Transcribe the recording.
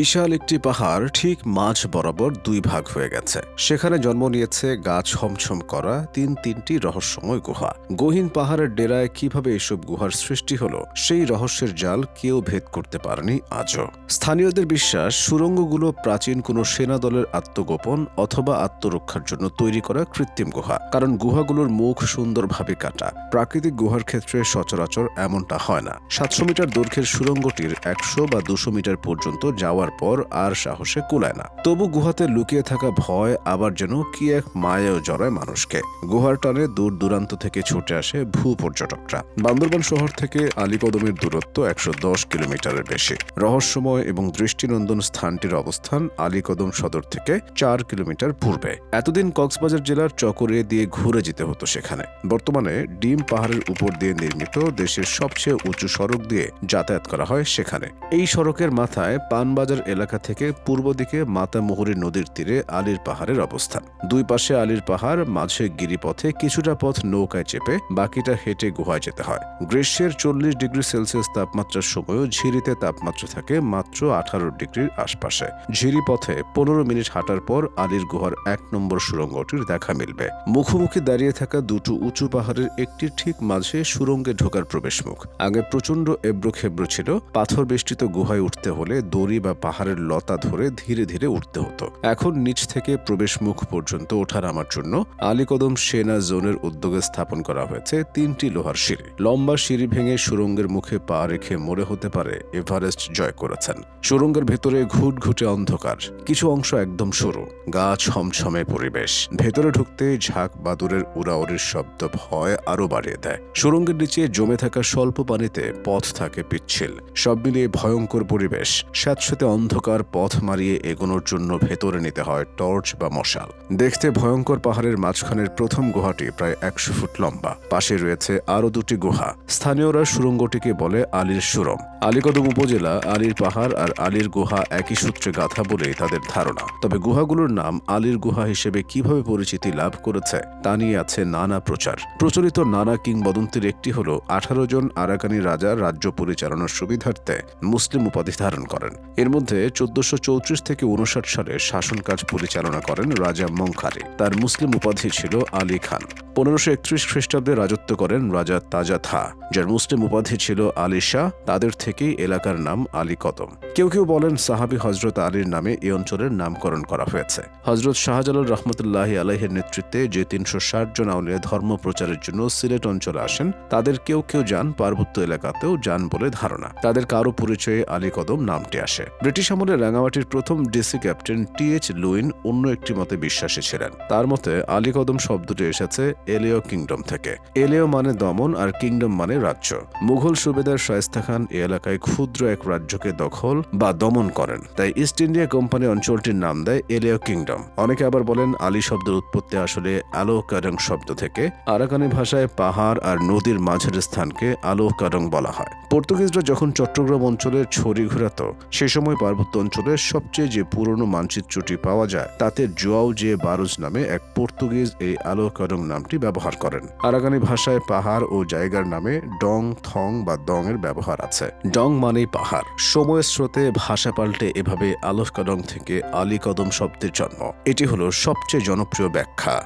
বিশাল একটি পাহাড় ঠিক মাঝ বরাবর দুই ভাগ হয়ে গেছে। সেখানে জন্ম নিয়েছে গাছ ছমছম করা তিন তিনটি রহস্যময় গুহা। গহীন পাহাড়ের ডেরায় কীভাবে এসব গুহার সৃষ্টি হলো, সেই রহস্যের জাল কেউ ভেদ করতে পারেনি আজও। স্থানীয়দের বিশ্বাস, সুরঙ্গগুলো প্রাচীন কোনো সেনা দলের আত্মগোপন অথবা আত্মরক্ষার জন্য তৈরি করা কৃত্রিম গুহা, কারণ গুহাগুলোর মুখ সুন্দরভাবে কাটা। প্রাকৃতিক গুহার ক্ষেত্রে সচরাচর এমনটা হয় না। সাতশো মিটার দৈর্ঘ্যের সুরঙ্গটির একশো বা দুশো মিটার পর্যন্ত যাওয়ার পর আর সাহসে কুলায় না। তবু গুহাতে লুকিয়ে থাকা ভয় আবার যেন কি এক মায়াও জড়ায় মানুষকে। গুহার টানে দূর দূরান্ত থেকে ছুটে আসে ভূ পর্যটকরা। বান্দরবান শহর থেকে আলীকদমের দূরত্ব একশো দশ কিলোমিটারের বেশি। রহস্যময় এবং দৃষ্টিনন্দন স্থানটির অবস্থান আলীকদম সদর থেকে চার কিলোমিটার পূর্বে। এতদিন কক্সবাজার জেলার চকরে দিয়ে ঘুরে যেতে হতো সেখানে। বর্তমানে ডিম পাহাড়ের উপর দিয়ে নির্মিত দেশের সবচেয়ে উঁচু সড়ক দিয়ে যাতায়াত করা হয় সেখানে। এই সড়কের মাথায় পানবাজার এলাকা থেকে পূর্ব দিকে মাতামুহুরী নদীর তীরে আলীর পাহাড়ের অবস্থান দুই পাশে আলীর পাহাড়, মাঝে গিরিপথে কিছুটা পথ নৌকায় চেপে, বাকিটা হেঁটে গুহায় যেতে হয়। গ্রীষ্মের চল্লিশ ডিগ্রি সেলসিয়াস তাপমাত্রার সময়ও ঝিরিতে তাপমাত্রা থাকে মাত্র আঠারো ডিগ্রির আশপাশে। ঝিরি পথে পনেরো মিনিট হাঁটার পর আলীর গুহার এক নম্বর সুড়ঙ্গটির দেখা মিলবে। মুখোমুখি দাঁড়িয়ে থাকা দুটো উঁচু পাহাড়ের একটি ঠিক মাঝে সুড়ঙ্গে ঢোকার প্রবেশমুখ। আগে প্রচণ্ড এবড়ো খেব্রো ছিল। পাথর বেষ্টিত গুহায় উঠতে হলে দড়ি বা পাহাড়ের লতা ধরে ধীরে ধীরে উঠতে হতো। এখন নিচ থেকে প্রবেশ মুখ পর্যন্ত ওঠার আমার জন্য আলীকদম সেনা জোনের উদ্যোগে স্থাপন করা হয়েছে তিনটি লোহার সিঁড়ি। লম্বা সিঁড়ি ভেঙে সুরঙ্গের মুখে পা রেখে মনে হতে পারে এভারেস্ট জয় করেছেন। সুড়ঙ্গের ভেতরে ঘুটঘুটে অন্ধকার, কিছু অংশ একদম সরু, গা ছমছমে পরিবেশ। ভেতরে ঢুকতে ঝাঁক বাদুরের উড়াউড়ির শব্দ ভয় আরও বাড়িয়ে দেয়। সুড়ঙ্গের নিচে জমে থাকা স্বল্প পানিতে পথ থাকে পিচ্ছিল, সব মিলিয়ে ভয়ঙ্কর পরিবেশ। স্যাঁতস্যাঁতে অন্ধকার পথ মারিয়ে এগোনোর জন্য ভেতরে নিতে হয় টর্চ বা মশাল। দেখতে ভয়ঙ্কর পাহাড়ের মাঝখানের প্রথম গুহাটি প্রায় একশো ফুট লম্বা। পাশে রয়েছে আরও দুটি গুহা। স্থানীয়রা সুড়ঙ্গটিকে বলে আলীর সুরম। আলীকদম উপজেলা, আলীর পাহাড় আর আলীর গুহা একই সূত্রে গাথা বলেই তাদের ধারণা। তবে গুহাগুলোর নাম আলীর গুহা হিসেবে কীভাবে পরিচিতি লাভ করেছে, তা নিয়ে আছে নানা প্রচার। প্রচলিত নানা কিংবদন্তির একটি হল, আঠারো জন আরাকানি রাজা রাজ্য পরিচালনার সুবিধার্থে মুসলিম উপাধি ধারণ করেন। এর মধ্যে চোদ্দশো চৌত্রিশ থেকে উনষাট সালে শাসন কাজ পরিচালনা করেন রাজা মংখারি। তার মুসলিম উপাধি ছিল আলী খান। পনেরোশো একত্রিশ খ্রিস্টাব্দে রাজত্ব করেন রাজা তাজা থা। যার মুসলিম উপাধি ছিল আলী শাহ, তাদের থেকেই এলাকার নাম আলী কদম। কেউ কেউ বলেন সাহাবি হজরত আলীর নামে এই অঞ্চলের নামকরণ করা হয়েছে। হজরত শাহজালাল রহমতুল্লাহ আলাইহের নেতৃত্বে যে তিনশো ষাট জন আউলিয়া ধর্ম প্রচারের জন্য সিলেট অঞ্চলে আসেন, তাদের কেউ কেউ যান পার্বত্য এলাকাতেও যান বলে ধারণা। তাদের কারও পরিচয়ে আলী কদম নামটি আসে। ব্রিটিশ আমলে রাঙামাটির প্রথম DC captain T H Lewin অন্য একটি মতে বিশ্বাসী ছিলেন। তার মতে, আলী কদম শব্দটি এসেছে এলিও কিংডম থেকে। এলিও মানে দমন আর কিংডম মানে রাজ্য। মুঘল সুবেদার শায়েস্তা খান এ এলাকায় ক্ষুদ্র এক রাজ্যকে দখল বা দমন করেন। তাই ইস্ট ইন্ডিয়া কোম্পানি অঞ্চলটির নাম দেয় এলিও কিংডম। অনেকে আবার বলেন, আলী শব্দের উৎপত্তি আসলে আলো কারং শব্দ থেকে। আরাকানি ভাষায় পাহাড় আর নদীর মাঝের স্থানকে আলো কারং বলা হয়। পর্তুগিজরা যখন চট্টগ্রাম অঞ্চলের ছড়ি ঘোরাত, সে সময় পার্বত্য অঞ্চলের সবচেয়ে যে পুরনো মানচিত্রটি পাওয়া যায়, তাতে জোয়াও জে বারুজ নামে এক পর্তুগিজ এই আলো নামটি ব্যবহার করেন। আরাকানি ভাষায় পাহাড় ও জায়গার নামে ডং, থং বা দং এর ব্যবহার আছে। ডং মানেই পাহাড়। সময়ের স্রোতে ভাষা পাল্টে এভাবে আলোক কারং থেকে আলী কদম শব্দের জন্ম। এটি হলো সবচেয়ে জনপ্রিয় ব্যাখ্যা।